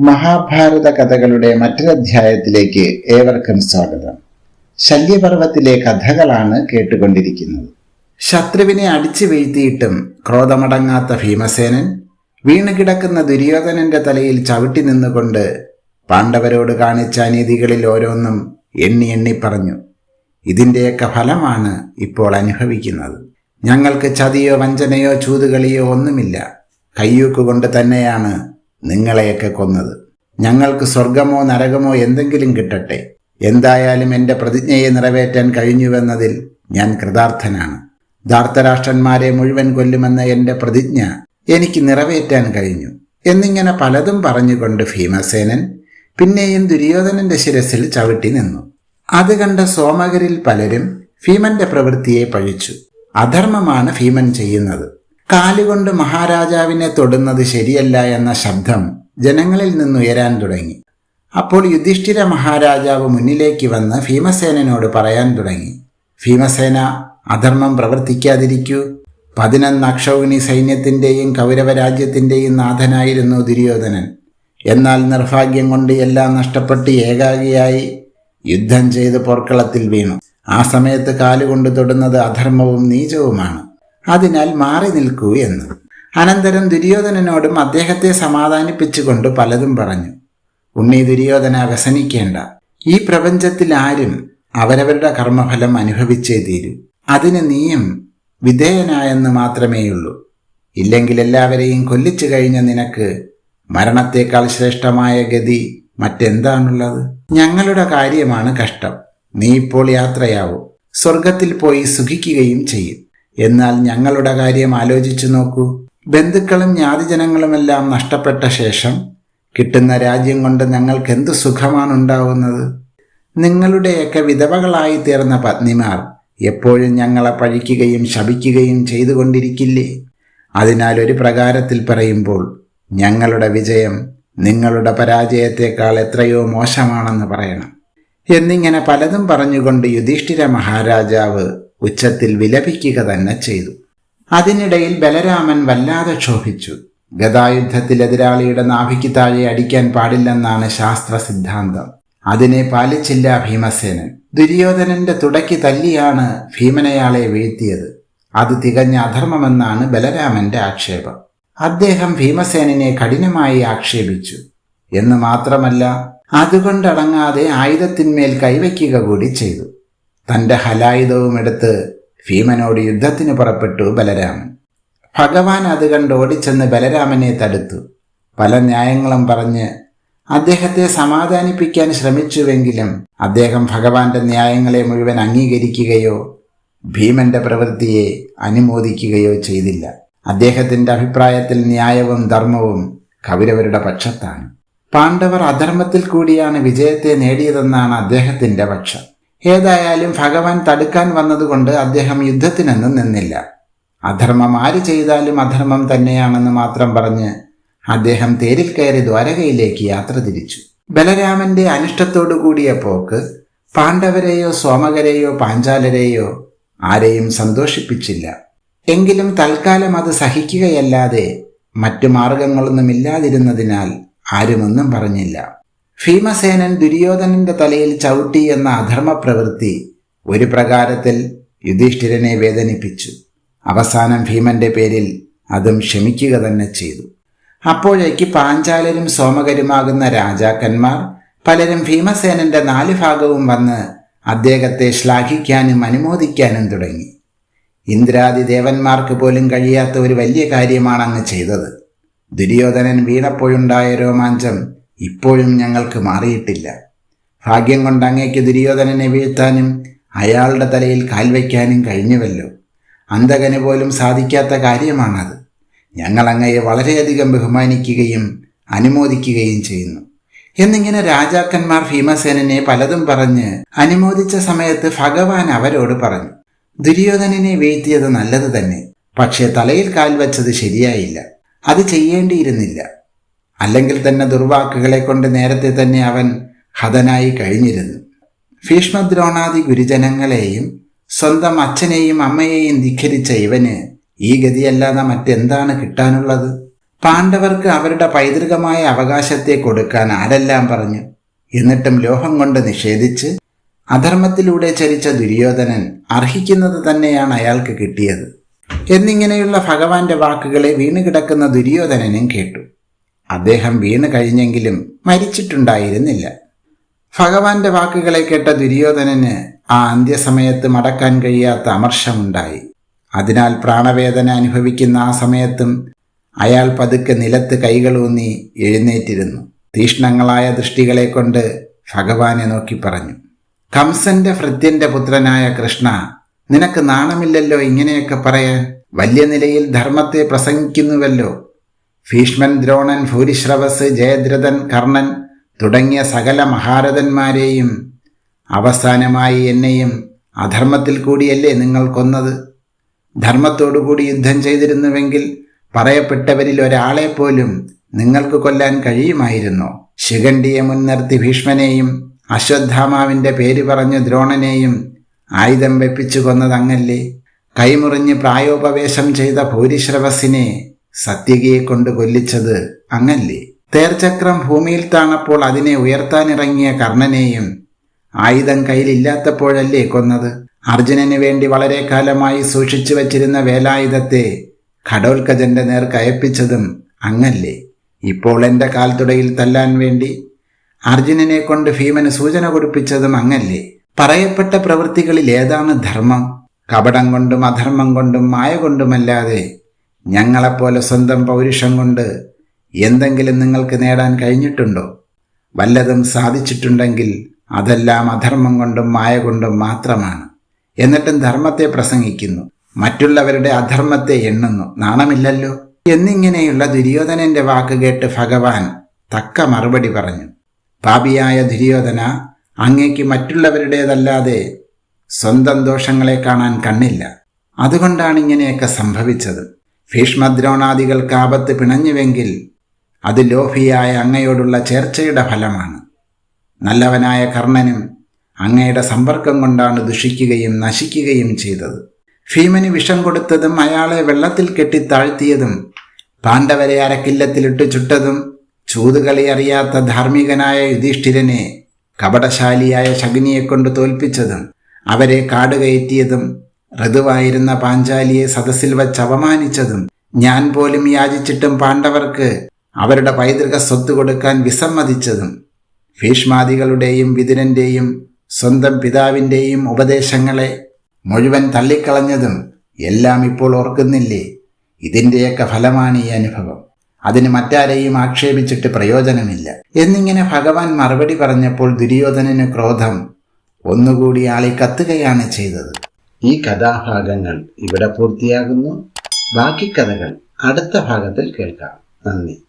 മഹാഭാരത കഥകളുടെ മറ്റൊരധ്യായത്തിലേക്ക് ഏവർക്കും സ്വാഗതം. ശല്യപർവത്തിലെ കഥകളാണ് കേട്ടുകൊണ്ടിരിക്കുന്നത്. ശത്രുവിനെ അടിച്ചു വീഴ്ത്തിയിട്ടും ക്രോധമടങ്ങാത്ത ഭീമസേനൻ വീണുകിടക്കുന്ന ദുര്യോധനന്റെ തലയിൽ ചവിട്ടി നിന്നുകൊണ്ട് പാണ്ഡവരോട് കാണിച്ച അനീതികളിൽ ഓരോന്നും എണ്ണി എണ്ണി പറഞ്ഞു. ഇതിന്റെയൊക്കെ ഫലമാണ് ഇപ്പോൾ അനുഭവിക്കുന്നത്. ഞങ്ങൾക്ക് ചതിയോ വഞ്ചനയോ ചൂതുകളിയോ ഒന്നുമില്ല. കയ്യൂക്കുകൊണ്ട് തന്നെയാണ് നിങ്ങളെയൊക്കെ കൊന്നത്. ഞങ്ങൾക്ക് സ്വർഗമോ നരകമോ എന്തെങ്കിലും കിട്ടട്ടെ. എന്തായാലും എന്റെ പ്രതിജ്ഞയെ നിറവേറ്റാൻ കഴിഞ്ഞുവെന്നതിൽ ഞാൻ കൃതാർത്ഥനാണ്. ധാർത്തരാഷ്ട്രന്മാരെ മുഴുവൻ കൊല്ലുമെന്ന എന്റെ പ്രതിജ്ഞ എനിക്ക് നിറവേറ്റാൻ കഴിഞ്ഞു. എന്നിങ്ങനെ പലതും പറഞ്ഞുകൊണ്ട് ഭീമസേനൻ പിന്നെയും ദുര്യോധനന്റെ ശിരസിൽ ചവിട്ടി നിന്നു. അത് കണ്ട സോമകരിൽ പലരും ഭീമന്റെ പ്രവൃത്തിയെ പഴിച്ചു. അധർമ്മമാണ് ഭീമൻ ചെയ്യുന്നത്. കാലുകൊണ്ട് മഹാരാജാവിനെ തൊടുന്നത് ശരിയല്ല എന്ന ശബ്ദം ജനങ്ങളിൽ നിന്നുയരാൻ തുടങ്ങി. അപ്പോൾ യുധിഷ്ഠിര മഹാരാജാവ് മുന്നിലേക്ക് വന്ന് ഭീമസേനോട് പറയാൻ തുടങ്ങി. ഭീമസേന അധർമ്മം പ്രവർത്തിക്കാതിരിക്കൂ. പതിനൊന്ന് അക്ഷൗഹിണി സൈന്യത്തിന്റെയും കൗരവരാജ്യത്തിന്റെയും നാഥനായിരുന്നു ദുര്യോധനൻ. എന്നാൽ നിർഭാഗ്യം കൊണ്ട് എല്ലാം നഷ്ടപ്പെട്ട് ഏകാഗിയായി യുദ്ധം ചെയ്ത് പോർക്കളത്തിൽ വീണു. ആ സമയത്ത് കാലുകൊണ്ട് തൊടുന്നത് അധർമ്മവും നീചവുമാണ്. അതിനാൽ മാറി നിൽക്കൂ എന്ന്. അനന്തരം ദുര്യോധനനോടും അദ്ദേഹത്തെ സമാധാനിപ്പിച്ചുകൊണ്ട് പലതും പറഞ്ഞു. ഉണ്ണി ദുര്യോധന വ്യസനിക്കേണ്ട. ഈ പ്രപഞ്ചത്തിൽ ആരും അവരവരുടെ കർമ്മഫലം അനുഭവിച്ചേ തീരൂ. അതിന് നീയും വിധേയനായെന്ന് മാത്രമേയുള്ളൂ. ഇല്ലെങ്കിൽ എല്ലാവരെയും കൊല്ലിച്ചു കഴിഞ്ഞ നിനക്ക് മരണത്തേക്കാൾ ശ്രേഷ്ഠമായ ഗതി മറ്റെന്താണുള്ളത്? ഞങ്ങളുടെ കാര്യമാണ് കഷ്ടം. നീ ഇപ്പോൾ യാത്രയാവൂ. സ്വർഗത്തിൽ പോയി സുഖിക്കുകയും ചെയ്യും. എന്നാൽ ഞങ്ങളുടെ കാര്യം ആലോചിച്ചു നോക്കൂ. ബന്ധുക്കളും ജ്ഞാതിജനങ്ങളുമെല്ലാം നഷ്ടപ്പെട്ട ശേഷം കിട്ടുന്ന രാജ്യം കൊണ്ട് ഞങ്ങൾക്ക് എന്ത് സുഖമാണ് ഉണ്ടാവുന്നത് നിങ്ങളുടെയൊക്കെ വിധവകളായി തീർന്ന പത്നിമാർ എപ്പോഴും ഞങ്ങളെ പഴിക്കുകയും ശപിക്കുകയും ചെയ്തുകൊണ്ടിരിക്കില്ലേ? അതിനാൽ ഒരു പ്രകാരത്തിൽ പറയുമ്പോൾ ഞങ്ങളുടെ വിജയം നിങ്ങളുടെ പരാജയത്തെക്കാൾ എത്രയോ മോശമാണെന്ന് പറയണം. എന്നിങ്ങനെ പലതും പറഞ്ഞുകൊണ്ട് യുധിഷ്ഠിര മഹാരാജാവ് ഉച്ചത്തിൽ വിലപിക്കുക തന്നെ ചെയ്തു. അതിനിടയിൽ ബലരാമൻ വല്ലാതെ ക്ഷോഭിച്ചു. ഗതായുദ്ധത്തിൽ എതിരാളിയുടെ നാഭിക്ക് താഴെ അടിക്കാൻ പാടില്ലെന്നാണ് ശാസ്ത്ര സിദ്ധാന്തം അതിനെ പാലിച്ചില്ല ഭീമസേനൻ. ദുര്യോധനന്റെ തുടക്കി തല്ലിയാണ് ഭീമനയാളെ വീഴ്ത്തിയത്. അത് തികഞ്ഞ അധർമ്മമെന്നാണ് ബലരാമന്റെ ആക്ഷേപം. അദ്ദേഹം ഭീമസേനനെ കഠിനമായി ആക്ഷേപിച്ചു. എന്ന് മാത്രമല്ല അതുകൊണ്ടടങ്ങാതെ ആയുധത്തിന്മേൽ കൈവയ്ക്കുക കൂടി ചെയ്തു. തന്റെ ഹലായുധവും എടുത്ത് ഭീമനോട് യുദ്ധത്തിന് പുറപ്പെട്ടു ബലരാമൻ. ഭഗവാൻ അത് കണ്ട് ഓടിച്ചെന്ന് ബലരാമനെ തടുത്തു. പല ന്യായങ്ങളും പറഞ്ഞ് അദ്ദേഹത്തെ സമാധാനിപ്പിക്കാൻ ശ്രമിച്ചുവെങ്കിലും അദ്ദേഹം ഭഗവാന്റെ ന്യായങ്ങളെ മുഴുവൻ അംഗീകരിക്കുകയോ ഭീമന്റെ പ്രവൃത്തിയെ അനുമോദിക്കുകയോ ചെയ്തില്ല. അദ്ദേഹത്തിന്റെ അഭിപ്രായത്തിൽ ന്യായവും ധർമ്മവും കൗരവരുടെ പക്ഷത്താണ്. പാണ്ഡവർ അധർമ്മത്തിൽ കൂടിയാണ് വിജയത്തെ നേടിയതെന്നാണ് അദ്ദേഹത്തിന്റെ പക്ഷം. ഏതായാലും ഭഗവാൻ തടുക്കാൻ വന്നതുകൊണ്ട് അദ്ദേഹം യുദ്ധത്തിനൊന്നും നിന്നില്ല. അധർമ്മം ആര് ചെയ്താലും അധർമ്മം തന്നെയാണെന്ന് മാത്രം പറഞ്ഞ് അദ്ദേഹം തേരിൽ കയറി ദ്വാരകയിലേക്ക് യാത്ര തിരിച്ചു. ബലരാമന്റെ അനിഷ്ടത്തോടു കൂടിയ പോക്ക് പാണ്ഡവരെയോ സോമകരെയോ പാഞ്ചാലരെയോ ആരെയും സന്തോഷിപ്പിച്ചില്ല. എങ്കിലും തൽക്കാലം അത് സഹിക്കുകയല്ലാതെ മറ്റു മാർഗങ്ങളൊന്നുമില്ലാതിരുന്നതിനാൽ ആരുമൊന്നും പറഞ്ഞില്ല. ഭീമസേനൻ ദുര്യോധനന്റെ തലയിൽ ചവിട്ടി എന്ന അധർമ്മ പ്രവൃത്തി ഒരു പ്രകാരത്തിൽ യുധിഷ്ഠിരനെ വേദനിപ്പിച്ചു. അവസാനം ഭീമന്റെ പേരിൽ അതും ക്ഷമിക്കുക തന്നെ ചെയ്തു. അപ്പോഴേക്ക് പാഞ്ചാലരും സോമകരുമാകുന്ന രാജാക്കന്മാർ പലരും ഭീമസേനന്റെ നാല് ഭാഗവും വന്ന് അദ്ദേഹത്തെ ശ്ലാഘിക്കാനും അനുമോദിക്കാനും തുടങ്ങി. ഇന്ദ്രാദി ദേവന്മാർക്ക് പോലും കഴിയാത്ത ഒരു വലിയ കാര്യമാണ് അങ്ങ് ചെയ്തത്. ദുര്യോധനൻ വീണപ്പോഴുണ്ടായ രോമാഞ്ചം ഇപ്പോഴും ഞങ്ങൾക്ക് മാറിയിട്ടില്ല. ഭാഗ്യം കൊണ്ട് അങ്ങേക്ക് ദുര്യോധനനെ വീഴ്ത്താനും അയാളുടെ തലയിൽ കാൽവയ്ക്കാനും കഴിഞ്ഞുവല്ലോ. അന്തകന് പോലും സാധിക്കാത്ത കാര്യമാണത്. ഞങ്ങൾ അങ്ങയെ വളരെയധികം ബഹുമാനിക്കുകയും അനുമോദിക്കുകയും ചെയ്യുന്നു. എന്നിങ്ങനെ രാജാക്കന്മാർ ഭീമസേനനെ പലതും പറഞ്ഞ് അനുമോദിച്ച സമയത്ത് ഭഗവാൻ അവരോട് പറഞ്ഞു ദുര്യോധനനെ വീഴ്ത്തിയത് നല്ലത് തന്നെ. പക്ഷേ തലയിൽ കാൽ വച്ചത് ശരിയായില്ല. അത് ചെയ്യേണ്ടിയിരുന്നില്ല. അല്ലെങ്കിൽ തന്നെ ദുർവാക്കുകളെ കൊണ്ട് നേരത്തെ തന്നെ അവൻ ഹതനായി കഴിഞ്ഞിരുന്നു. ഭീഷ്മദ്രോണാദി ഗുരുജനങ്ങളെയും സ്വന്തം അച്ഛനെയും അമ്മയെയും ധിഖരിച്ച ഇവന് ഈ ഗതിയല്ലാതെ മറ്റെന്താണ് കിട്ടാനുള്ളത്? പാണ്ഡവർക്ക് അവരുടെ പൈതൃകമായ അവകാശത്തെ കൊടുക്കാൻ ആരെല്ലാം പറഞ്ഞു? എന്നിട്ടും ലോഹം കൊണ്ട് നിഷേധിച്ച് അധർമ്മത്തിലൂടെ ചരിച്ച ദുര്യോധനൻ അർഹിക്കുന്നത് തന്നെയാണ് അയാൾക്ക് കിട്ടിയത്. എന്നിങ്ങനെയുള്ള ഭഗവാന്റെ വാക്കുകളെ വീണുകിടക്കുന്ന ദുര്യോധനനും കേട്ടു. അദ്ദേഹം വീണു കഴിഞ്ഞെങ്കിലും മരിച്ചിട്ടുണ്ടായിരുന്നില്ല. ഭഗവാന്റെ വാക്കുകളെ കേട്ട ദുര്യോധനന് ആ അന്ത്യസമയത്ത് മടക്കാൻ കഴിയാത്ത അമർഷമുണ്ടായി. അതിനാൽ പ്രാണവേദന അനുഭവിക്കുന്ന ആ സമയത്തും അയാൾ പതുക്കെ നിലത്ത് കൈകളൂന്നി എഴുന്നേറ്റിരുന്നു. തീഷ്ണങ്ങളായ ദൃഷ്ടികളെ കൊണ്ട് ഭഗവാനെ നോക്കി പറഞ്ഞു. കംസന്റെ ഭൃത്യന്റെ പുത്രനായ കൃഷ്ണ നിനക്ക് നാണമില്ലല്ലോ ഇങ്ങനെയൊക്കെ പറയാൻ? വലിയ നിലയിൽ ധർമ്മത്തെ പ്രസംഗിക്കുന്നുവല്ലോ. ഭീഷ്മൻ ദ്രോണൻ ഭൂരിശ്രവസ് ജയദ്രഥൻ കർണൻ തുടങ്ങിയ സകല മഹാരഥന്മാരെയും അവസാനമായി എന്നെയും അധർമ്മത്തിൽ കൂടിയല്ലേ നിങ്ങൾ കൊന്നത്? ധർമ്മത്തോടുകൂടി യുദ്ധം ചെയ്തിരുന്നുവെങ്കിൽ പറയപ്പെട്ടവരിൽ ഒരാളെ പോലും നിങ്ങൾക്ക് കൊല്ലാൻ കഴിയുമായിരുന്നോ? ശിഖണ്ഡിയെ മുൻനിർത്തി ഭീഷ്മനെയും അശ്വത്ഥാമാവിന്റെ പേര് പറഞ്ഞ് ദ്രോണനെയും ആയുധം വെപ്പിച്ചു കൊന്നതങ്ങല്ലേ? കൈമുറിഞ്ഞ് പ്രായോപവേശം ചെയ്ത ഭൂരിശ്രവസിനെ സത്യകിയെ കൊണ്ട് കൊല്ലിച്ചത് അങ്ങല്ലേ? തേർചക്രം ഭൂമിയിൽ താണപ്പോൾ അതിനെ ഉയർത്താനിറങ്ങിയ കർണനെയും ആയുധം കയ്യിലില്ലാത്തപ്പോഴല്ലേ കൊന്നത്? അർജുനന് വേണ്ടി വളരെ കാലമായി സൂക്ഷിച്ചു വച്ചിരുന്ന വേലായുധത്തെ ഘടോൽക്കജന്റെ നേർക്കയപ്പിച്ചതും അങ്ങല്ലേ? ഇപ്പോൾ എന്റെ കാൽത്തുടയിൽ തല്ലാൻ വേണ്ടി അർജുനനെ കൊണ്ട് ഭീമന് സൂചന കൊടുപ്പിച്ചതും അങ്ങല്ലേ? പറയപ്പെട്ട പ്രവൃത്തികളിൽ ഏതാണ് ധർമ്മം? കപടം കൊണ്ടും അധർമ്മം കൊണ്ടും മായ കൊണ്ടുമല്ലാതെ ഞങ്ങളെപ്പോലെ സ്വന്തം പൗരുഷം കൊണ്ട് എന്തെങ്കിലും നിങ്ങൾക്ക് നേടാൻ കഴിഞ്ഞിട്ടുണ്ടോ? വല്ലതും സാധിച്ചിട്ടുണ്ടെങ്കിൽ അതെല്ലാം അധർമ്മം കൊണ്ടും മായ കൊണ്ടും മാത്രമാണ്. എന്നിട്ടും ധർമ്മത്തെ പ്രസംഗിക്കുന്നു. മറ്റുള്ളവരുടെ അധർമ്മത്തെ എണ്ണുന്നു. നാണമില്ലല്ലോ? എന്നിങ്ങനെയുള്ള ദുര്യോധനന്റെ വാക്ക് കേട്ട് ഭഗവാൻ തക്ക മറുപടി പറഞ്ഞു. പാപിയായ ദുര്യോധന അങ്ങേക്ക് മറ്റുള്ളവരുടേതല്ലാതെ സ്വന്തം ദോഷങ്ങളെ കാണാൻ കണ്ണില്ല. അതുകൊണ്ടാണ് ഇങ്ങനെയൊക്കെ സംഭവിച്ചത്. ഭീഷ്മദ്രോണാദികൾക്ക് ആപത്ത് പിണഞ്ഞുവെങ്കിൽ അത് ലോഹിയായ അങ്ങയോടുള്ള ചേർച്ചയുടെ ഫലമാണ്. നല്ലവനായ കർണനും അങ്ങയുടെ സമ്പർക്കം കൊണ്ടാണ് ദുഷിക്കുകയും നശിക്കുകയും ചെയ്തത്. ഭീമന് വിഷം കൊടുത്തതും അയാളെ വെള്ളത്തിൽ കെട്ടി താഴ്ത്തിയതും പാണ്ഡവരെ അരക്കില്ലത്തിലിട്ട് ചുട്ടതും ചൂതുകളി അറിയാത്ത ധാർമ്മികനായ യുധിഷ്ഠിരനെ കപടശാലിയായ ശകുനിയെക്കൊണ്ട് തോൽപ്പിച്ചതും അവരെ കാടുകയറ്റിയതും ഋതുവായിരുന്ന പാഞ്ചാലിയെ സദസ്സിൽ വച്ച് അപമാനിച്ചതും ഞാൻ പോലും യാചിച്ചിട്ടും പാണ്ഡവർക്ക് അവരുടെ പൈതൃക സ്വത്ത് കൊടുക്കാൻ വിസമ്മതിച്ചതും ഭീഷ്മാദികളുടെയും വിതുരന്റെയും സ്വന്തം പിതാവിന്റെയും ഉപദേശങ്ങളെ മുഴുവൻ തള്ളിക്കളഞ്ഞതും എല്ലാം ഇപ്പോൾ ഓർക്കുന്നില്ലേ? ഇതിന്റെയൊക്കെ ഫലമാണ് ഈ അനുഭവം. അതിന് മറ്റാരെയും ആക്ഷേപിച്ചിട്ട് പ്രയോജനമില്ല. എന്നിങ്ങനെ ഭഗവാൻ മറുപടി പറഞ്ഞപ്പോൾ ദുര്യോധനന് ക്രോധം. ഒന്നുകൂടി ആളെ കത്തുകയാണ് ചെയ്തത്. ഈ കഥാഭാഗങ്ങൾ ഇവിടെ പൂർത്തിയാകുന്നു. ബാക്കി കഥകൾ അടുത്ത ഭാഗത്തിൽ കേൾക്കാം. നന്ദി.